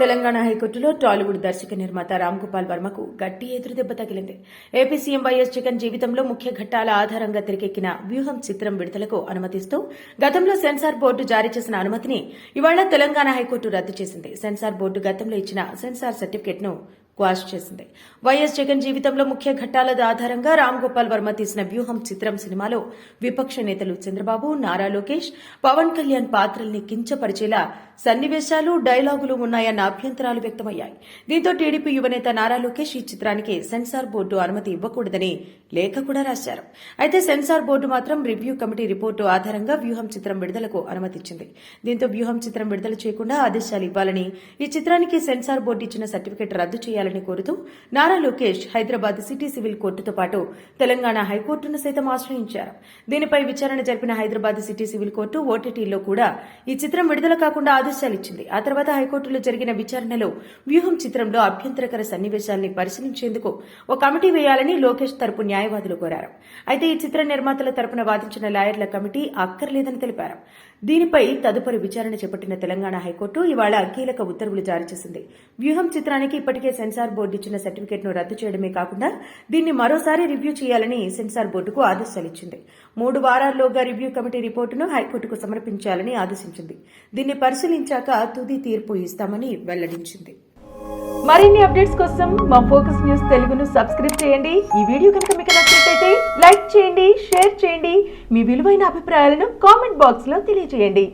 తెలంగాణ హైకోర్టులో టాలీవుడ్ దర్శక నిర్మాత రామ్ గోపాల్ వర్మకు గట్టి ఎదురుదెబ్బ తగిలింది. ఏపీ సీఎం వైఎస్ జగన్ జీవితంలో ముఖ్య ఘట్టాల ఆధారంగా తెరకెక్కిన వ్యూహం చిత్రం విడుదలకు అనుమతిస్తూ గతంలో సెన్సార్ బోర్డు జారీ చేసిన అనుమతిని ఇవాళ తెలంగాణ హైకోర్టు రద్దు చేసింది. సెన్సార్ బోర్డు గతంలో ఇచ్చిన సెన్సార్ సర్టిఫికెట్ను క్వాష్ చేసింది. వైఎస్ జగన్ జీవితంలో ముఖ్య ఘట్టాల ఆధారంగా రామ్ గోపాల్ వర్మ తీసిన వ్యూహం చిత్రం సినిమాలో విపక్ష నేతలు చంద్రబాబు నారా లోకేష్ పవన్ కళ్యాణ్ పాత్రల్ని కించపరిచేలా సన్నివేశాలు డైలాగులు ఉన్నాయన్న అభ్యంతరాలు వ్యక్తమయ్యాయి. దీంతో టీడీపీ యువనేత నారా లోకేష్ ఈ చిత్రానికి సెన్సార్ బోర్డు అనుమతి ఇవ్వకూడదని లేఖ కూడా రాశారు. అయితే సెన్సార్ బోర్డు మాత్రం రివ్యూ కమిటీ రిపోర్టు ఆధారంగా వ్యూహం చిత్రం విడుదలకు అనుమతిచ్చింది దీంతో వ్యూహం చిత్రం విడుదల చేయకుండా ఆదేశాలు ఇవ్వాలని ఈ చిత్రానికి సెన్సార్ బోర్డు ఇచ్చిన సర్టిఫికెట్ రద్దు చేయాలి చేయాలని కోరుతూ నారా లోకేష్ హైదరాబాద్ సిటీ సివిల్ కోర్టుతో పాటు తెలంగాణ హైకోర్టును సైతం ఆశ్రయించారు. దీనిపై విచారణ జరిపిన హైదరాబాద్ సిటీ సివిల్ కోర్టు ఓటీటీలో కూడా ఈ చిత్రం విడుదల కాకుండా ఆదేశాలు ఇచ్చింది. ఆ తర్వాత హైకోర్టులో జరిగిన విచారణలో వ్యూహం చిత్రంలో అభ్యంతరకర సన్నివేశాల్ని పరిశీలించేందుకు ఓ కమిటీ వేయాలని లోకేష్ తరపు న్యాయవాదులు కోరారు. అయితే ఈ చిత్ర నిర్మాతల తరపున వాదించిన లాయర్ల కమిటీ అక్కర్లేదని తెలిపారు. దీనిపై తదుపరి విచారణ చేపట్టిన తెలంగాణ హైకోర్టు ఇవాళ కీలక ఉత్తర్వులు జారీ చేసింది. వ్యూహం చిత్రానికి ఇప్పటికే సెన్సార్ బోర్డు ఇచ్చిన సర్టిఫికేట్ను రద్దు చేయడమే కాకుండా దీన్ని మరోసారి రివ్యూ చేయాలని సెన్సార్ బోర్డుకు ఆదేశాలిచ్చింది మూడు వారాల్లోగా రివ్యూ కమిటీ రిపోర్టును హైకోర్టుకు సమర్పించాలని ఆదేశించింది. దీన్ని పరిశీలించాక తుది తీర్పు ఇస్తామని వెల్లడించింది. మరిన్ని అప్డేట్స్ కోసం మా ఫోకస్ న్యూస్ తెలుగును సబ్స్క్రైబ్ చేయండి. ఈ వీడియో కనుక మీకు నచ్చినట్లయితే లైక్ చేయండి షేర్ చేయండి. మీ విలువైన అభిప్రాయాలను కామెంట్ బాక్స్లో తెలియజేయండి.